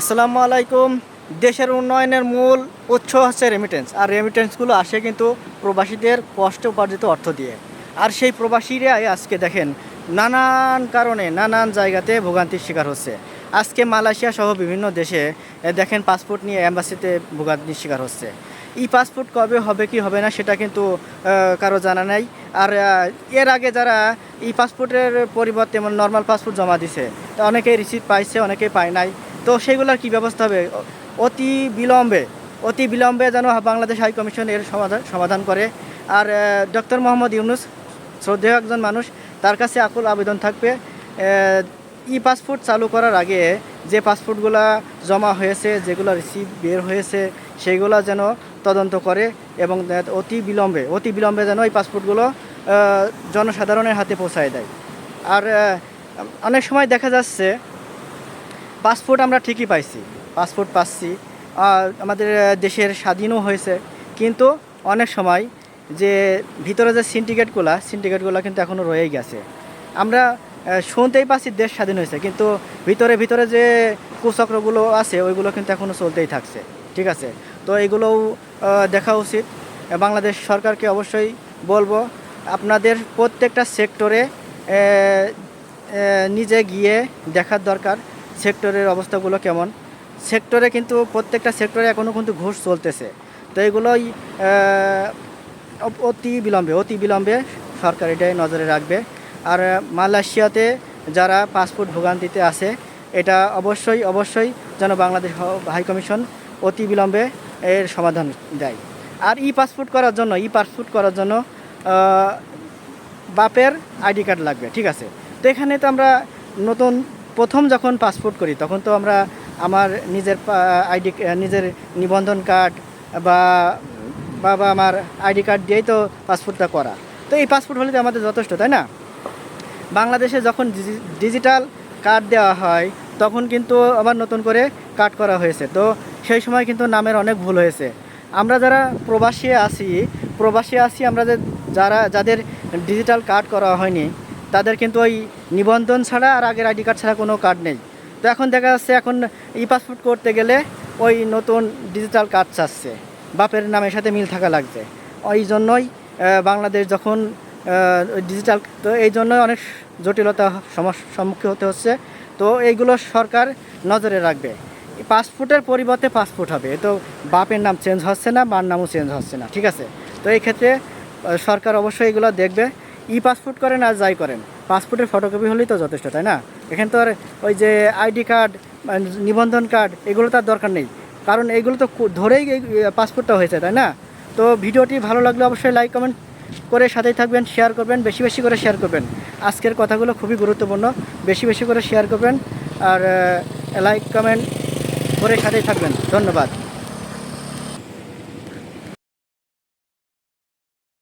আসসালামু আলাইকুম। দেশের উন্নয়নের মূল উৎস হচ্ছে রেমিটেন্স আর রেমিটেন্সগুলো আসে কিন্তু প্রবাসীদের কষ্ট উপার্জিত অর্থ দিয়ে। আর সেই প্রবাসীরাই আজকে দেখেন নানান কারণে নানান জায়গাতে ভোগান্তির শিকার হচ্ছে। আজকে মালয়েশিয়া সহ বিভিন্ন দেশে দেখেন পাসপোর্ট নিয়ে অ্যাম্বাসিতে ভোগান্তির শিকার হচ্ছে। ই পাসপোর্ট কবে হবে কি হবে না সেটা কিন্তু কারও জানা নাই। আর এর আগে যারা ই পাসপোর্টের পরিবর্তে নর্মাল পাসপোর্ট জমা দিছে, তা অনেকেই রিসিভ পাইছে, অনেকেই পায় নাই। তো সেগুলোর কি ব্যবস্থা হবে? অতি বিলম্বে অতি বিলম্বে যেন বাংলাদেশ হাই কমিশন এর সমাধান সমাধান করে। আর ডক্টর মোহাম্মদ ইউনুস, শ্রদ্ধেয় একজন মানুষ, তার কাছে আকুল আবেদন থাকবে। ই পাসপোর্ট চালু করার আগে যে পাসপোর্টগুলো জমা হয়েছে, যেগুলো রিসিভ বের হয়েছে সেইগুলো যেন তদন্ত করে এবং অতি বিলম্বে অতি বিলম্বে যেন এই পাসপোর্টগুলো জনসাধারণের হাতে পৌঁছায় দেয়। আর অনেক সময় দেখা যাচ্ছে পাসপোর্ট আমরা ঠিকই পাইছি, পাসপোর্ট পাচ্ছি। আমাদের দেশের স্বাধীনও হয়েছে। কিন্তু অনেক সময় যে ভিতরে যে সিন্ডিকেটগুলো সিন্ডিকেটগুলো কিন্তু এখনও রয়েই গেছে। আমরা শুনতেই পাচ্ছি দেশ স্বাধীন হয়েছে, কিন্তু ভিতরে ভিতরে যে কুচক্রগুলো আছে, ওইগুলো কিন্তু এখনও চলতেই থাকছে। ঠিক আছে? তো এগুলোও দেখা উচিত। বাংলাদেশ সরকারকে অবশ্যই বলব, আপনাদের প্রত্যেকটা সেক্টরে নিজে গিয়ে দেখার দরকার। সেক্টরের অবস্থাগুলো কেমন? সেক্টরে কিন্তু প্রত্যেকটা সেক্টরে এখনও কিন্তু ঘুষ চলতেছে। তো এগুলোই অতি বিলম্বে অতি বিলম্বে সরকার এটাই নজরে রাখবে। আর, মালয়েশিয়াতে যারা পাসপোর্ট ভোগান্তিতে আছে, এটা অবশ্যই অবশ্যই যেন বাংলাদেশ হাই কমিশন অতি বিলম্বে এর সমাধান দেয়। আর ই পাসপোর্ট করার জন্য, ই পাসপোর্ট করার জন্য বাপের আইডি কার্ড লাগবে, ঠিক আছে? তো এখানে তো আমরা নতুন প্রথম যখন পাসপোর্ট করি, তখন তো আমরা আমার নিজের আইডি নিজের নিবন্ধন কার্ড বা বাবা আমার আইডি কার্ড দিয়েই তো পাসপোর্টটা করা। তো এই পাসপোর্ট হলে তো আমাদের যথেষ্ট, তাই না? বাংলাদেশে যখন ডিজিটাল কার্ড দেওয়া হয়, তখন কিন্তু আবার নতুন করে কার্ড করা হয়েছে। তো সেই সময় কিন্তু নামের অনেক ভুল হয়েছে। আমরা যারা প্রবাসী আছি প্রবাসী আছি আমরা যারা, যাদের ডিজিটাল কার্ড করা হয়নি তাদের কিন্তু ওই নিবন্ধন ছাড়া আর আগের আইডি কার্ড ছাড়া কোনো কার্ড নেই। তো এখন দেখা যাচ্ছে এখন ই পাসপোর্ট করতে গেলে ওই নতুন ডিজিটাল কার্ড চাচ্ছে। বাপের নামের সাথে মিল থাকা লাগছে ওই জন্যই বাংলাদেশ যখন ডিজিটাল, তো এই জন্যই অনেক জটিলতা সমস্যার সম্মুখীন হতে হচ্ছে। তো এইগুলো সরকার নজরে রাখবে। পাসপোর্টের পরিবর্তে পাসপোর্ট হবে। তো বাপের নাম চেঞ্জ হচ্ছে না, মার নামও চেঞ্জ হচ্ছে না। ঠিক আছে? তো এই ক্ষেত্রে সরকার অবশ্যই এগুলো দেখবে। ই পাসপোর্ট করেন আর যাই করেন। পাসপোর্টের ফটোকপি হলেই তো যথেষ্ট, তাই না? এখানে তো আর ওই যে আইডি কার্ড নিবন্ধন কার্ড এগুলো তার দরকার নেই। কারণ এইগুলো তো ধরেই পাসপোর্টটা হয়েছে, তাই না? তো ভিডিওটি ভালো লাগলে অবশ্যই লাইক কমেন্ট করে সাথেই থাকবেন শেয়ার করবেন, বেশি বেশি করে শেয়ার করবেন। আজকের কথাগুলো খুবই গুরুত্বপূর্ণ। বেশি বেশি করে শেয়ার করবেন আর লাইক কমেন্ট করে সাথেই থাকবেন। ধন্যবাদ।